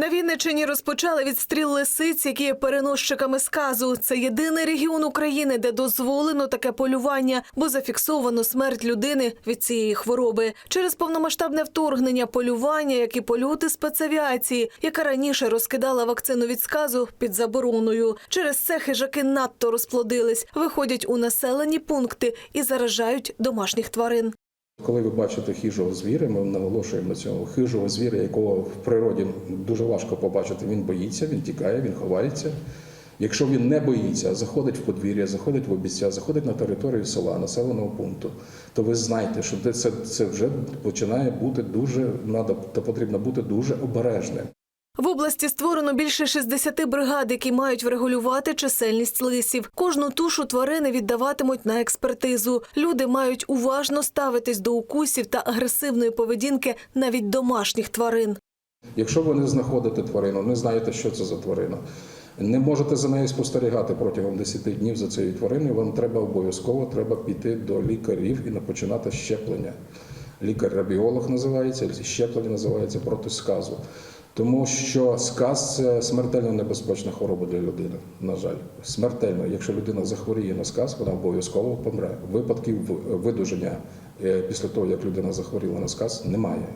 На Вінниччині розпочали відстріл лисиць, які є переносчиками сказу. Це єдиний регіон України, де дозволено таке полювання, бо зафіксовано смерть людини від цієї хвороби. Через повномасштабне вторгнення полювання, як і польоти спецавіації, яка раніше розкидала вакцину від сказу під забороною. Через це хижаки надто розплодились, виходять у населені пункти і заражають домашніх тварин. Коли ви бачите хижого звіра, ми наголошуємо на цьому хижого звіра, якого в природі дуже важко побачити. Він боїться, він тікає, він ховається. Якщо він не боїться, а заходить в подвір'я, заходить в обіця, заходить на територію села, населеного пункту, то ви знаєте, що це, це вже починає бути дуже надо потрібно бути дуже обережним. В області створено більше 60 бригад, які мають врегулювати чисельність лисів. Кожну тушу тварини віддаватимуть на експертизу. Люди мають уважно ставитись до укусів та агресивної поведінки навіть домашніх тварин. Якщо ви не знаходите тварину, не знаєте, що це за тварина, не можете за нею спостерігати протягом 10 днів за цією твариною, вам треба обов'язково треба піти до лікарів і починати щеплення. Лікар-рабіолог називається, щеплення називається проти сказу. Тому що сказ це смертельно небезпечна хвороба для людини. На жаль, смертельно. Якщо людина захворіє на сказ, вона обов'язково помре. Випадків видуження е, після того, як людина захворіла на сказ, немає.